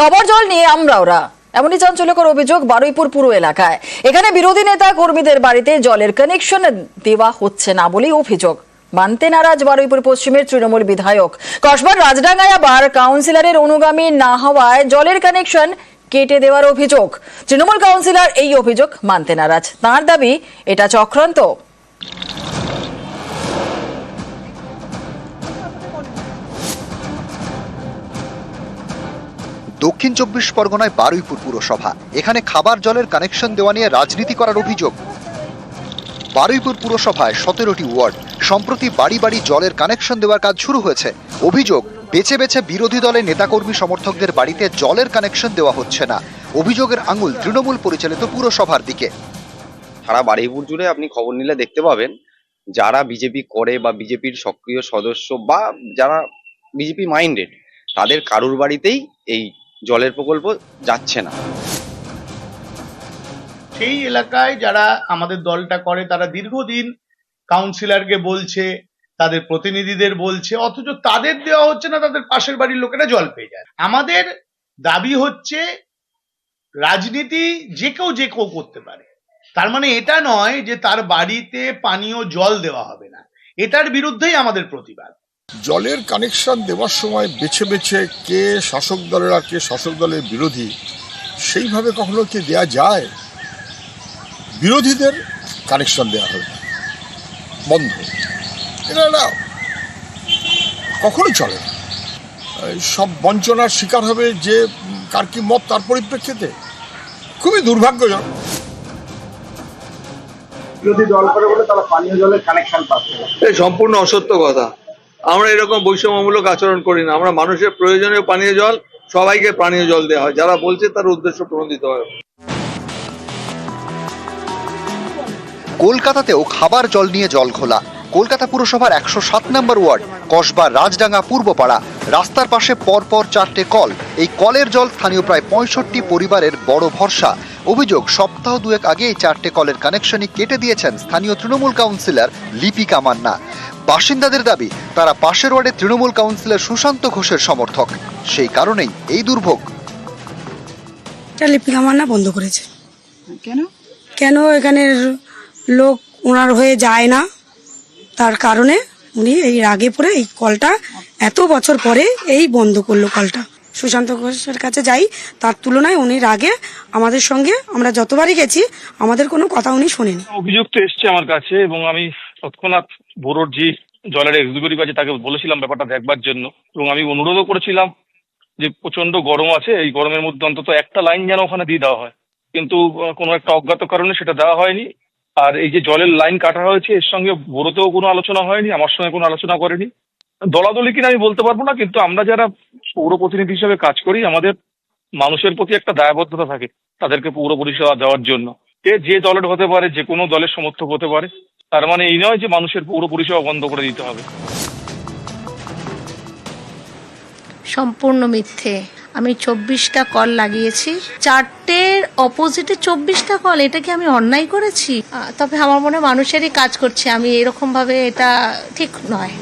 খাবার জল নিয়ে আমরাওরা এমনই চাঞ্চল্যকর অভিযোগ বারুইপুর পুরো এলাকায়। এখানে বিরোধী নেতা কর্মীদের বাড়িতে জলের কানেকশন দেওয়া হচ্ছে না বলেই অভিযোগ। মানতে নারাজ বারুইপুর পশ্চিমের তৃণমূল বিধায়ক। কসবার রাজডাঙ্গায় আবার কাউন্সিলরের অনুগামী না হওয়ায় জলের কানেকশন কেটে দেওয়ার অভিযোগ। তৃণমূল কাউন্সিলর এই অভিযোগ মানতে নারাজ। তাঁর দাবি, এটা চক্রান্ত। দক্ষিণ চব্বিশ পরগনায় বারুইপুর পুরসভা। এখানে খাবার জলের কানেকশন দেওয়া নিয়ে রাজনীতি করার অভিযোগ। বারুইপুর পুরসভায় সতেরোটি ওয়ার্ড। সম্প্রতি বাড়ি বাড়ি জলের কানেকশন দেওয়ার কাজ শুরু হয়েছে। অভিযোগ, বেছে বেছে বিরোধী দলের নেতাকর্মী সমর্থকদের বাড়িতে জলের কানেকশন দেওয়া হচ্ছে না। অভিযোগের আঙুল তৃণমূল পরিচালিত পুরসভার দিকে। সারা বারুইপুর জুড়ে আপনি খবর নিলে দেখতে পাবেন, যারা বিজেপি করে বা বিজেপির সক্রিয় সদস্য বা যারা বিজেপি মাইন্ডেড তাদের কারুর বাড়িতেই এই জলের প্রকল্প যাচ্ছে না। সেই এলাকায় যারা আমাদের দলটা করে, তারা দীর্ঘদিন কাউন্সিলরকে বলছে, তাদের প্রতিনিধিদের বলছে, অথচ তাদের দেওয়া হচ্ছে না, তাদের পাশের বাড়ির লোকেরা জল পেয়ে যায়। আমাদের দাবি হচ্ছে, রাজনীতি যে কেউ যে কেউ করতে পারে। তার মানে এটা নয় যে তার বাড়িতে পানীয় জল দেওয়া হবে না। এটার বিরুদ্ধেই আমাদের প্রতিবাদ। জলের কানেকশন দেওয়ার সময় বেছে বেছে কে শাসক দলের আর কে শাসক দলের বিরোধী সেইভাবে কখনো কি দেয়া যায়? বিরোধীদের কানেকশন দেওয়া হবে বন্ধ। এটা না কখনোই চলে না। সব বঞ্চনার শিকার হবে যে কার কি মত তার পরিপ্রেক্ষিতে। খুবই দুর্ভাগ্যজনক। যদি জল করে বলে তারা পানীয় জলের কানেকশন পাচ্ছে সম্পূর্ণ অসত্য কথা। আমরা এরকম বৈষম্যমূলক আচরণ করি না। আমরা মানুষের প্রয়োজনীয় পানীয় জল, সবাইকে পানীয় জল দেওয়া হয়। যারা বলছে তার উদ্দেশ্য প্রণোদিত হয়। কলকাতাতেও খাবার জল নিয়ে জল খোলা কলকাতা পুরসভার একশো সাত নম্বর ওয়ার্ড, কসবা রাজডাঙ্গা পূর্বপাড়া। রাস্তার পাশে পরপর চারটে কল। এই কলের জল স্থানীয় প্রায় পঁয়ষট্টি পরিবারের বড় ভরসা। অভিযোগ, সপ্তাহ দুয়েক আগে এই চারটে কলের কানেকশনই কেটে দিয়েছেন স্থানীয় তৃণমূল কাউন্সিলর লিপিকা মান্না। বাসিন্দাদের দাবি তারা পাশের ওয়ার্ডে তৃণমূল কাউন্সিলর সুশান্ত ঘোষের সমর্থক। সেই কারণেই এই দুর্ভোগ। এটা লিপিকা মান্না বন্ধ করেছে। কেন? কেন এখানের লোক ওনার হয়ে যায় না? তার কারণে উনি এই রাগে পড়ে এই কলটা এত বছর পরে এই বন্ধ করল কলটা। সুশান্ত ঘোষের কাছে যাই তার তুলনায় উনি রাগে। আমাদের সঙ্গে আমরা যতবারই গেছি আমাদের কোনো কথা উনি শোনেনি। অভিযোগ তো এসছে আমার কাছে এবং আমি তৎক্ষণাৎ বোরোর যে জলের এক্সিকিউটিভ আছে, তাকে বলেছিলাম ব্যাপারটা দেখবার জন্য। এবং আমি অনুরোধও করেছিলাম যে প্রচণ্ড গরম আছে, এই গরমের মধ্যে অন্তত একটা লাইন যেন ওখানে দিয়ে দেওয়া হয়। কিন্তু কোনো একটা অজ্ঞাত কারণে সেটা দেওয়া হয়নি। আর এই যে জলের লাইন কাটা হয়েছে, এর সঙ্গে বোরোতেও কোনো আলোচনা হয়নি, আমার সঙ্গে কোনো আলোচনা করেনি। দলাদলি কিনা আমি বলতে পারব না, কিন্তু আমরা যারা পৌর প্রতিনিধি হিসেবে কাজ করি, আমাদের মানুষের প্রতি একটা দায়বদ্ধতা থাকে, তাদেরকে পৌর পরিষেবা দেওয়ার জন্য। সে যে দলের হতে পারে, যে কোনো দলের সমর্থক হতে পারে তার মানে এই নয় যে মানুষের পৌর পরিষেবা বন্ধ করে দিতে হবে। সম্পূর্ণ মিথ্যে। আমি চব্বিশটা কল লাগিয়েছি। চারটের অপোজিটে চব্বিশটা কল এটা কি আমি অন্যায় করেছি? তবে আমার মনে হয় মানুষেরই কাজ করছে। আমি এরকম ভাবে এটা ঠিক নয়।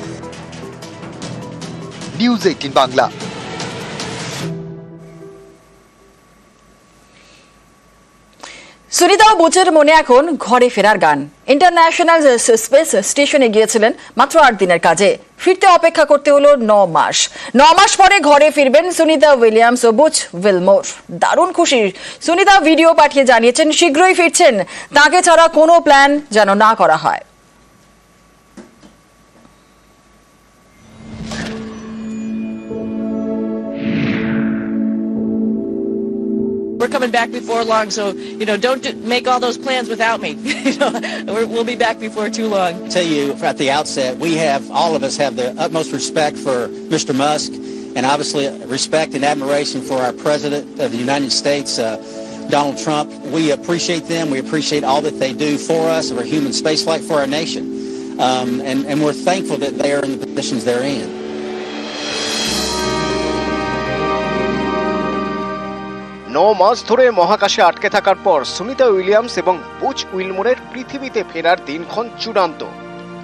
নিউজ এইটিন বাংলা সুনিতা বুচের মনে এখন ঘরে ফেরার গান। ইন্টারন্যাশনাল স্পেস স্টেশনে গিয়েছিলেন মাত্র আট দিনের কাজে। ফিরতে অপেক্ষা করতে হলো ন মাস। ন মাস পরে ঘরে ফিরবেন সুনিতা উইলিয়ামস ও বুচ উইলমোর। দারুণ খুশি। সুনিতা ভিডিও পাঠিয়ে জানিয়েছেন, শীঘ্রই ফিরছেন। তাকে ছাড়া কোনো প্ল্যান যেন না করা হয়। We're coming back before long, so you know, don't do, make all those plans without me. you know, we're, we'll be back before too long. tell you at the outset, we have, all of us have the utmost respect for Mr. Musk and obviously respect and admiration for our President of the United States, uh, Donald Trump. We appreciate them. We appreciate all that they do for us, for human spaceflight, for our nation. Um, and, and we're thankful that they are in the positions they're in. ন মাস ধরে মহাকাশে আটকে থাকার পর Sunita Williams এবং Butch উইলমোরের পৃথিবীতে ফেরার দিনক্ষণ চূড়ান্ত।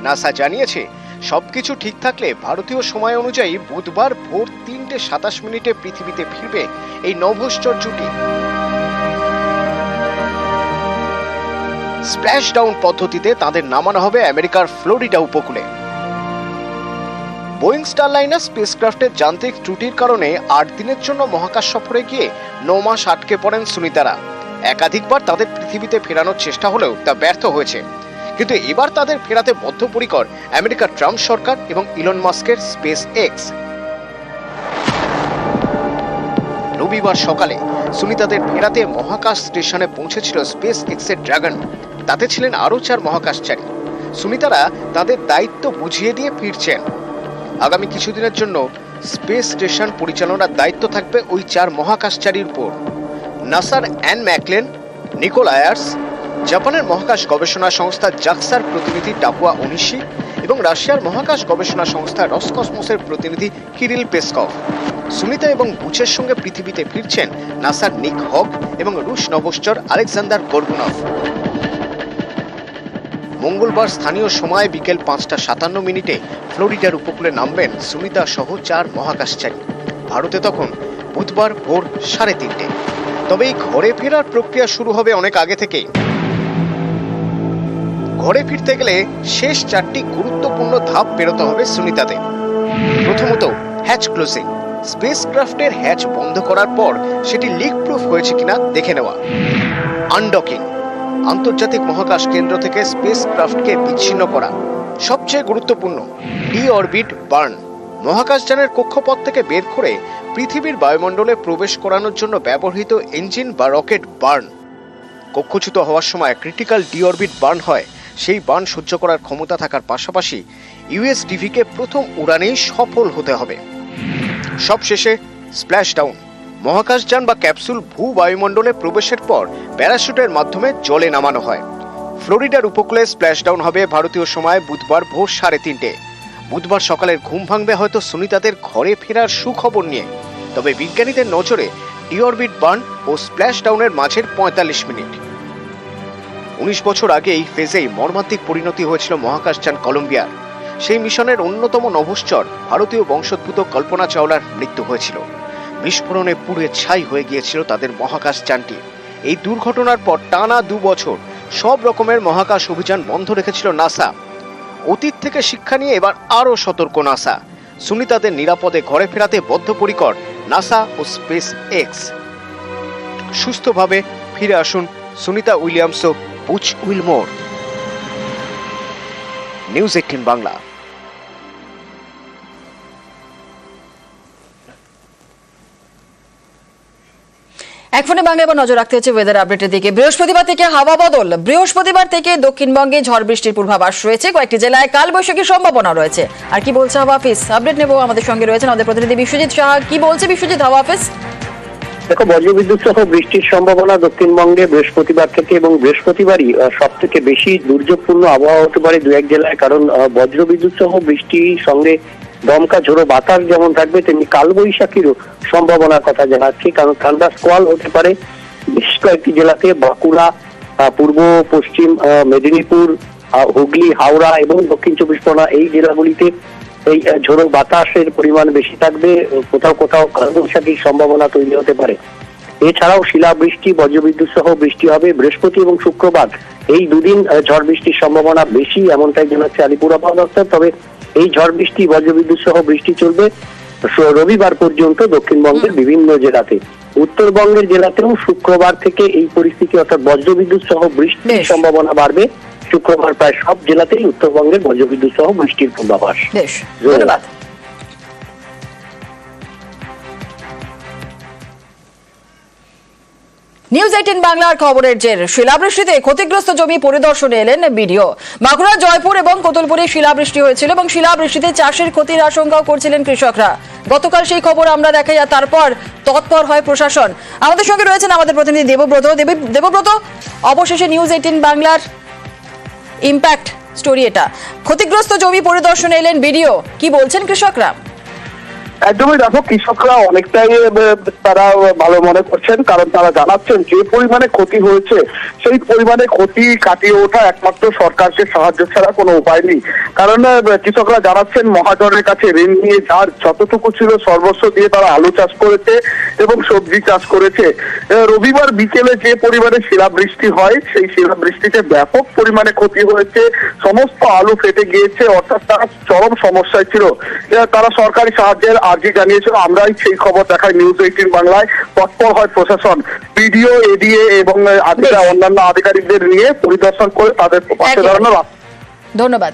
নাসা জানিয়েছে, সবকিছু ঠিক থাকলে ভারতীয় সময় অনুযায়ী বুধবার ভোর তিনটে সাতাশ মিনিটে পৃথিবীতে ফিরবে এই নভশ্চর জুটি। স্প্ল্যাশ ডাউন পদ্ধতিতে তাদের নামানো হবে আমেরিকার ফ্লোরিডা উপকূলে। বোয়িং স্টারলাইনার স্পেসক্রাফটের যান্ত্রিক ত্রুটির কারণে আট দিনের জন্য মহাকাশ সফরে গিয়ে ন মাস আটকে পড়েন সুনিতারা একাধিকবার তাদের পৃথিবীতে ফেরানোর চেষ্টা হলেও তা ব্যর্থ হয়েছে। কিন্তু এবার তাদের ফেরাতে বদ্ধপরিকর আমেরিকার ট্রাম্প সরকার এবং ইলন মাস্কের স্পেস এক্স রবিবার সকালে সুনিতাদের ফেরাতে মহাকাশ স্টেশনে পৌঁছেছিল স্পেস এক্সের ড্রাগন। তাতে ছিলেন আরও চার মহাকাশচারী। সুনিতারা তাদের দায়িত্ব বুঝিয়ে দিয়ে ফিরছেন। আগামী কিছুদিনের জন্য স্পেস স্টেশন পরিচালনার দায়িত্ব থাকবে ওই চার মহাকাশচারীর উপর। নাসার অ্যান ম্যাকলেন, নিকোল আয়ার্স, জাপানের মহাকাশ গবেষণা সংস্থা জাক্সার প্রতিনিধি টাপুয়া ওনিশি এবং রাশিয়ার মহাকাশ গবেষণা সংস্থা রসকসমোসের প্রতিনিধি কিরিল পেসকভ। সুনিতা এবং বুচের সঙ্গে পৃথিবীতে ফিরছেন নাসার নিক হক এবং রুশ নভশ্চর আলেকজান্ডার গর্গুনভ। মঙ্গলবার স্থানীয় সময় বিকেল পাঁচটা সাতান্ন মিনিটে ফ্লোরিডার উপকূলে নামবেন সুনিতা সহ চার মহাকাশচারী। ভারতে তখন বুধবার ভোর সাড়ে তিনটে। তবে এই ঘরে ফেরার প্রক্রিয়া শুরু হবে অনেক আগে থেকেই। ঘরে ফিরতে গেলে শেষ চারটি গুরুত্বপূর্ণ ধাপ পেরোতে হবে সুনিতাদের। প্রথমত হ্যাচ ক্লোজিং স্পেসক্রাফটের হ্যাচ বন্ধ করার পর সেটি লিক প্রুফ হয়েছে কিনা দেখে নেওয়া। আনডকিং। আন্তর্জাতিক মহাকাশ কেন্দ্র থেকে স্পেস ক্রাফটকে বিচ্ছিন্ন করা। সবচেয়ে গুরুত্বপূর্ণ ডি অরবিট বার্ন মহাকাশযানের কক্ষপথ থেকে বের করে পৃথিবীর বায়ুমণ্ডলে প্রবেশ করানোর জন্য ব্যবহৃত ইঞ্জিন বা রকেট বার্ন কক্ষচ্যুত হওয়ার সময় ক্রিটিক্যাল ডি অরবিট বার্ন হয়। সেই বার্ন সহ্য করার ক্ষমতা থাকার পাশাপাশি ইউএসডিভিকে প্রথম উড়ানেই সফল হতে হবে। সবশেষে স্প্ল্যাশ ডাউন মহাকাশযান বা ক্যাপসুল ভূ বায়ুমণ্ডলে প্রবেশের পর প্যারাশুটের মাধ্যমে জলে নামানো হয়। ফ্লোরিডার উপকূলে স্প্ল্যাশডাউন হবে ভারতীয় সময় বুধবার ভোর সাড়ে তিনটে। বুধবার সকালের ঘুম ভাঙবে হয়তো সুনিতাদের ঘরে ফেরার সুখবর নিয়ে। তবে বিজ্ঞানীদের নজরে ডিঅরবিট বার্ন ও স্প্ল্যাশ ডাউনের মাঝের পঁয়তাল্লিশ মিনিট। উনিশ বছর আগে এই ফেজেই মর্মান্তিক পরিণতি হয়েছিল মহাকাশযান কলম্বিয়ার। সেই মিশনের অন্যতম নভশ্চর ভারতীয় বংশোদ্ভূত কল্পনা চাওলার মৃত্যু হয়েছিল। বিস্ফোরণে পুড়ে ছাই হয়ে গিয়েছিল তাদের মহাকাশযানটি এই দুর্ঘটনার পর টানা দু বছর সব রকমের মহাকাশ অভিযান বন্ধ রেখেছিল নাসা। অতীত থেকে শিক্ষা নিয়ে এবার আরও সতর্ক নাসা। সুনিতাদের নিরাপদে ঘরে ফেরাতে বদ্ধপরিকর নাসা ও স্পেস এক্স। সুস্থভাবে ফিরে আসুন সুনিতা উইলিয়ামস ও Butch Wilmore. News eighteen Bangla. এক বাংলা এবার নজর রাখতে হচ্ছে ওয়েদার আপডেটের দিকে। বৃহস্পতিবার থেকে হাওয়া বদল। বৃহস্পতিবার থেকে দক্ষিণবঙ্গে ঝড় বৃষ্টির পূর্বাভাস রয়েছে। কয়েকটি জেলায় কাল বৈশাখীর সম্ভাবনা রয়েছে। আর কি বলছে হাওয়া অফিস আপডেট নেব আমাদের সঙ্গে রয়েছেন আমাদের প্রতিনিধি বিশ্বজিৎ সাহা। কি বলছে বিশ্বজিৎ, হাওয়া অফিস দেখো, বজ্রবিদ্যুৎ সহ বৃষ্টির সম্ভাবনা দক্ষিণবঙ্গে বৃহস্পতিবার থেকে এবং বৃহস্পতিবারই সব থেকে বেশি দুর্যোগপূর্ণ আবহাওয়া হতে পারে দু এক জেলায়। কারণ বজ্রবিদ্যুৎ সহ বৃষ্টির সঙ্গে দমকা ঝোড়ো বাতাস যেমন থাকবে, তেমনি কালবৈশাখীরও সম্ভাবনার কথা জানাচ্ছি। কারণ ঠান্ডা স্কোয়াল হতে পারে বেশ কয়েকটি জেলাতে, বাঁকুড়া পূর্ব, পশ্চিম মেদিনীপুর হুগলি, হাওড়া এবং দক্ষিণ চব্বিশ পরগনা এই জেলাগুলিতে এই ঝোড়ো বাতাসের পরিমাণ বেশি থাকবে কোথাও কোথাও কালবৈশাখীর সম্ভাবনা তৈরি হতে পারে। এছাড়াও শিলাবৃষ্টি, বজ্রবিদ্যুৎ সহ বৃষ্টি হবে বৃহস্পতি এবং শুক্রবার। এই দুদিন ঝড় বৃষ্টির সম্ভাবনা বেশি, এমনটাই জানাচ্ছে আলিপুর আবহাওয়া দপ্তর। তবে এই ঝড় বৃষ্টি বজ্রবিদ্যুৎ সহ বৃষ্টি চলবে রবিবার পর্যন্ত দক্ষিণবঙ্গের বিভিন্ন জেলাতে। উত্তরবঙ্গের জেলাতেও শুক্রবার থেকে এই পরিস্থিতি অর্থাৎ বজ্রবিদ্যুৎ সহ বৃষ্টির সম্ভাবনা বাড়বে। শুক্রবার প্রায় সব জেলাতেই উত্তরবঙ্গের বজ্রবিদ্যুৎ সহ বৃষ্টির পূর্বাভাস। ধন্যবাদ। নিউজ এইটিন বাংলার খবরের জের। শিলাবৃষ্টিতে ক্ষতিগ্রস্ত জমি পরিদর্শনে এলেন বিডিও। বাঁকুড়া, জয়পুর এবং কোতুলপুরে শিলাবৃষ্টি হয়েছিল এবং শিলাবৃষ্টিতে চাষের ক্ষতির আশঙ্কাও করছিলেন কৃষকরা। গতকাল সেই খবর আমরা দেখাই আর তারপর তৎপর হয় প্রশাসন। আমাদের সঙ্গে রয়েছেন আমাদের প্রতিনিধি দেবব্রত। দেবী- দেবব্রত, অবশেষে নিউজ এইটিন বাংলার ইম্প্যাক্ট স্টোরি এটা। ক্ষতিগ্রস্ত জমি পরিদর্শনে এলেন বিডিও। কি বলছেন কৃষকরা? একদমই দেখো কৃষকরা অনেকটাই তারা ভালো মনে করছেন, কারণ তারা জানাচ্ছেন যে পরিমাণে ক্ষতি হয়েছে, সেই পরিমাণে ক্ষতি কাটিয়ে ওঠা একমাত্র সরকারকে সাহায্য ছাড়া কোনো উপায় নেই। কারণ কৃষকরা জানাচ্ছেন, মহাজনের কাছে ঋণ নিয়ে যার যতটুকু ছিল সর্বস্ব দিয়ে তারা আলু চাষ করেছে এবং সবজি চাষ করেছে। রবিবার বিকেলে যে পরিমাণে শিলাবৃষ্টি হয়, সেই শিলাবৃষ্টিতে ব্যাপক পরিমাণে ক্ষতি হয়েছে, সমস্ত আলু ফেটে গিয়েছে, অর্থাৎ তারা চরম সমস্যায় ছিল। তারা সরকারি সাহায্যের আর্জি জানিয়েছিল আমরাই সেই খবর দেখাই নিউজ এইটিন বাংলায়। তৎপর হয় প্রশাসন। বিডিও এডিএ এবং অন্যান্য আধিকারিকদের নিয়ে পরিদর্শন করে তাদের পাশে। দাঁড়ানোর ধন্যবাদ।